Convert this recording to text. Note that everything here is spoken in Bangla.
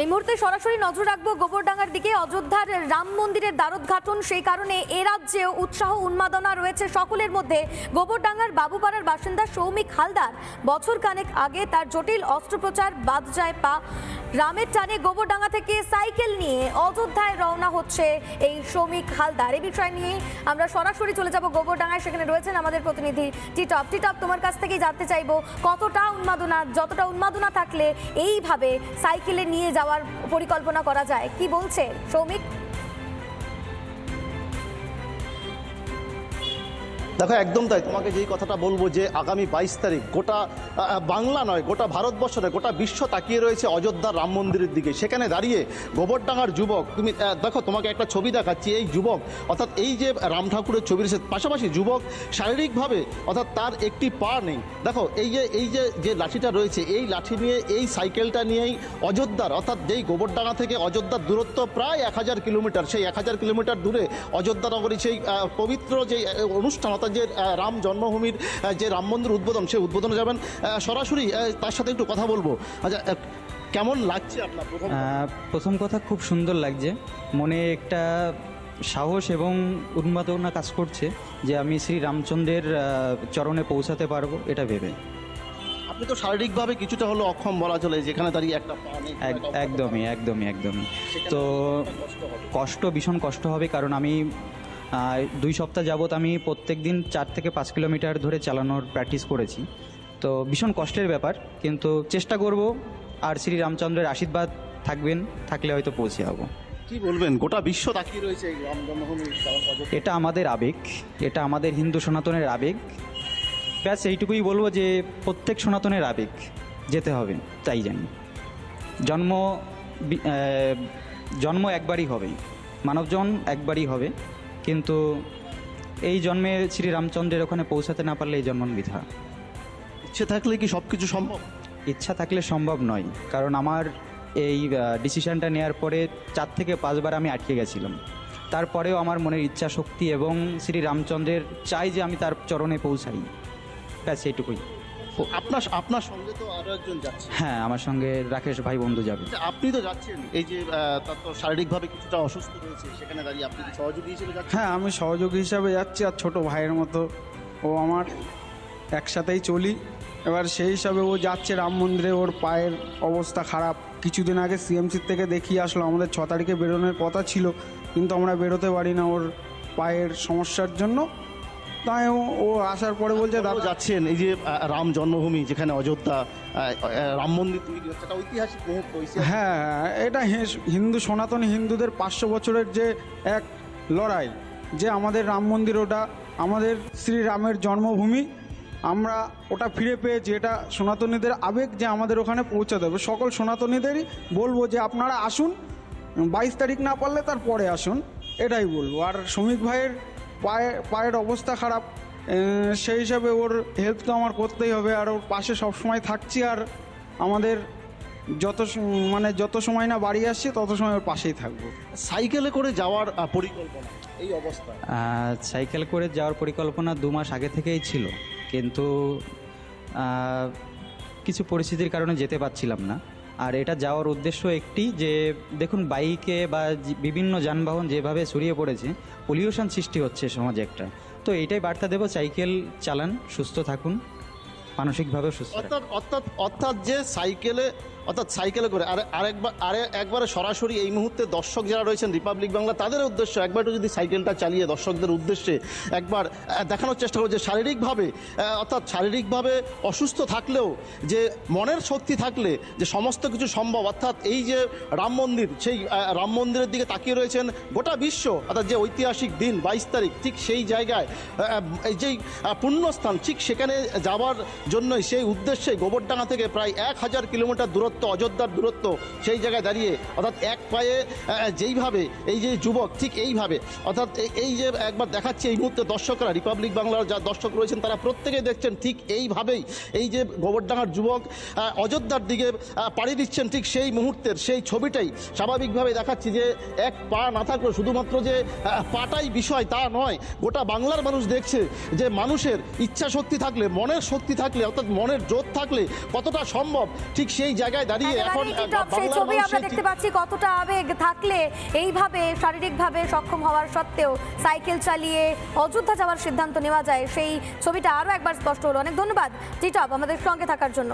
এই মুহূর্তে সরাসরি নজর রাখব গোবরডাঙ্গার দিকে। অযোধ্যার রাম মন্দিরের দ্বারোদ্ঘাটন সেই কারণে এ রাজ্যে উৎসাহ, উন্মাদনা রয়েছে সকলের মধ্যে। গোবরডাঙ্গার বাবুপাড়ার বাসিন্দা সৌমিক হালদার বছর কানেক আগে তার জটিল অস্ত্রোপচার বাদ যায় পা। রামের টানে গোবরডাঙ্গা থেকে সাইকেল নিয়ে অযোধ্যায় রওনা হচ্ছে এই সৌমিক হালদার। এই বিষয় নিয়ে আমরা সরাসরি চলে যাব গোবরডাঙ্গায়। সেখানে রয়েছেন আমাদের প্রতিনিধি টিটপ। টিটপ, তোমার কাছ থেকেই জানতে চাইব কতটা উন্মাদনা, যতটা উন্মাদনা থাকলে এইভাবে সাইকেলে নিয়ে যাওয়ার পরিকল্পনা করা যায়। কি বলছে? সৌমিক দেখো, একদম তাই। তোমাকে যেই কথাটা বলব যে আগামী বাইশ তারিখ গোটা বাংলা নয়, গোটা ভারতবর্ষ নয় গোটা বিশ্ব তাকিয়ে রয়েছে অযোধ্যার রাম মন্দিরের দিকে। সেখানে দাঁড়িয়ে গোবরডাঙ্গার যুবক, তুমি দেখো, তোমাকে একটা ছবি দেখাচ্ছি, এই যুবক, অর্থাৎ এই যে রাম ঠাকুরের ছবির পাশাপাশি যুবক শারীরিকভাবে, অর্থাৎ তার একটি পা নেই। দেখো, এই যে এই যে যে লাঠিটা রয়েছে, এই লাঠি নিয়ে, এই সাইকেলটা নিয়েই অযোধ্যার, অর্থাৎ যেই গোবরডাঙ্গা থেকে অযোধ্যার দূরত্ব প্রায় এক হাজার কিলোমিটার, সেই এক হাজার কিলোমিটার দূরে অযোধ্যা নগরী সেই পবিত্র যে অনুষ্ঠান, অর্থাৎ যে রাম জন্মভূমির যে রাম মন্দির উদ্বোধন সেই উদ্বোধনে যাবেন। সরাসরি তার সাথে একটু কথা বলব। আচ্ছা কেমন লাগছে আপনার প্রথম প্রথম কথা খুব সুন্দর লাগছে। মনে একটা সাহস এবং উন্মাদনা কাজ করছে যে আমি শ্রী রামচন্দ্রের চরণে পৌঁছাতে পারব এটা ভেবে। আপনি তো শারীরিকভাবে কিছুটা হলো অক্ষম বলা চলে যেখানে দাঁড়িয়ে একটা এক- একদমই একদমই একদমই। তো কষ্ট ভীষণ কষ্ট হবে কারণ আমি দুই সপ্তাহ যাবত আমি প্রত্যেক দিন চার থেকে পাঁচ কিলোমিটার ধরে চালানোর প্র্যাকটিস করেছি। তো ভীষণ কষ্টের ব্যাপার কিন্তু চেষ্টা করব আর শ্রী রামচন্দ্রের আশীর্বাদ থাকবেন থাকলে হয়তো পৌঁছে যাব। কি বলবেন গোটা বিশ্ব তাকিয়ে রয়েছে এটা আমাদের আবেগ এটা আমাদের হিন্দু সনাতনের আবেগ। ব্যাস এইটুকুই বলব যে প্রত্যেক সনাতনের আবেগ যেতে হবে তাই জানি। জন্ম জন্ম একবারই হবে মানবজন একবারই হবে। কিন্তু এই জন্মে শ্রী রামচন্দ্রের ওখানে পৌঁছাতে না পারলে এই জন্ম বৃথা। ইচ্ছে থাকলে কি সব কিছু সম্ভব? ইচ্ছা থাকলে সম্ভব নয় কারণ আমার এই ডিসিশনটা নেওয়ার পরে চার থেকে পাঁচবার আমি আটকে গেছিলাম। তারপরেও আমার মনের ইচ্ছা শক্তি এবং শ্রী রামচন্দ্রের চাই যে আমি তার চরণে পৌঁছাই। ব্যাস এইটুকুই। আপনার আপনার সঙ্গে তো আরও একজন যাচ্ছে। হ্যাঁ আমার সঙ্গে রাকেশ ভাই বন্ধু যাবে। আচ্ছা, আপনি তো যাচ্ছেন। এই যে তার তো শারীরিকভাবে কিছুটা অসুস্থ রয়েছে সেখানে দাঁড়িয়ে আপনি কি সহযোগী হিসেবে যাচ্ছেন? হ্যাঁ আমি সহযোগী হিসাবে যাচ্ছি আর ছোট ভাইয়ের মতো। ও আমার একসাথেই চলি। এবার সেই হিসাবে ও যাচ্ছে রাম মন্দিরে ওর পায়ের অবস্থা খারাপ। কিছুদিন আগে সিএমসির থেকে দেখিয়ে আসলো আমাদের ছ তারিখে বেরোনোর কথা ছিল কিন্তু আমরা বেরোতে পারি না ওর পায়ের সমস্যার জন্য। তাই ও- আসার পরে বলছে দাদা যাচ্ছেন এই যে রাম জন্মভূমি যেখানে অযোধ্যা রাম মন্দির তৈরি হচ্ছে একটা ঐতিহাসিক মুহূর্ত হ্যাঁ এটা হে- হিন্দু সনাতনী হিন্দুদের পাঁচশো বছরের যে এক লড়াই যে আমাদের রাম মন্দির ওটা আমাদের শ্রীরামের জন্মভূমি আমরা ওটা ফিরে পেয়েছি এটা সনাতনীদের আবেগ যে আমাদের ওখানে পৌঁছে দেবে সকল সনাতনীদেরই বলব যে আপনারা আসুন বাইশ তারিখ না পারলে তার পরে আসুন এটাই বলব। আর শ্রমিক ভাইয়ের পায়ে পায়ের অবস্থা খারাপ সেই হিসাবে ওর হেল্প তো আমার করতেই হবে আর ওর পাশে সবসময় থাকছি আর আমাদের যত মানে যত সময় না বাড়ি আসছি তত সময় ওর পাশেই থাকব। সাইকেলে করে যাওয়ার পরিকল্পনা এই অবস্থা। সাইকেল করে যাওয়ার পরিকল্পনা দু মাস আগে থেকেই ছিল কিন্তু কিছু পরিস্থিতির কারণে যেতে পারছিলাম না। আর এটা যাওয়ার উদ্দেশ্য একটি যে, দেখুন, বাইকে বা বিভিন্ন যানবাহন যেভাবে ছড়িয়ে পড়েছে পলিউশন সৃষ্টি হচ্ছে সমাজে একটা। তো এইটাই বার্তা দেবো, সাইকেল চালান, সুস্থ থাকুন। মানসিকভাবে সুস্থ অর্থাৎ অর্থাৎ অর্থাৎ যে সাইকেলে, অর্থাৎ সাইকেলে করে, আর আরেকবার, আরে একবারে সরাসরি এই মুহূর্তে দর্শক যারা রয়েছেন রিপাবলিক বাংলা, তাদের উদ্দেশ্য একবার একটু যদি সাইকেলটা চালিয়ে দর্শকদের উদ্দেশ্যে একবার দেখানোর চেষ্টা করব যে শারীরিকভাবে অর্থাৎ শারীরিকভাবে অসুস্থ থাকলেও, যে মনের শক্তি থাকলে, যে সমস্ত কিছু সম্ভব, অর্থাৎ এই যে রাম মন্দির, সেই রাম মন্দিরের দিকে তাকিয়ে রয়েছেন গোটা বিশ্ব, অর্থাৎ যে ঐতিহাসিক দিন বাইশ তারিখ, ঠিক সেই জায়গায় এই যেই পুণ্যস্থান, ঠিক সেখানে যাওয়ার জন্যই সেই উদ্দেশ্যে গোবরডাঙ্গা থেকে প্রায় এক হাজার কিলোমিটার দূরত্ব, অযোধ্যার দূরত্ব, সেই জায়গায় দাঁড়িয়ে, অর্থাৎ এক পায়ে যেইভাবে, এই যে যুবক, ঠিক এইভাবে, অর্থাৎ এই- এই যে একবার দেখাচ্ছে এই মুহূর্তে দর্শকরা রিপাবলিক বাংলার যা দর্শক রয়েছেন, তারা প্রত্যেকেই দেখছেন ঠিক এইভাবেই, এই যে গোবরডাঙ্গার যুবক অযোধ্যার দিকে পাড়ি দিচ্ছেন ঠিক সেই মুহূর্তের, সেই ছবিটাই স্বাভাবিকভাবে দেখাচ্ছি যে এক পা না থাকলেও শুধুমাত্র যে পাটাই বিষয় তা নয়, গোটা বাংলার মানুষ দেখছে যে মানুষের ইচ্ছা শক্তি থাকলে, মনের শক্তি থাকলে থাকলে অর্থাৎ মনের জোর থাকলে কতটা সম্ভব ঠিক সেই জায়গায় দাঁড়িয়ে এখন সেই ছবি আমরা দেখতে পাচ্ছি কতটা আবেগ থাকলে এইভাবে শারীরিকভাবে সক্ষম হওয়ার সত্ত্বেও সাইকেল চালিয়ে অযোধ্যা যাওয়ার সিদ্ধান্ত নেওয়া যায় সেই ছবিটা আরও একবার স্পষ্ট হলো। অনেক ধন্যবাদ টিটপ আমাদের সঙ্গে থাকার জন্য।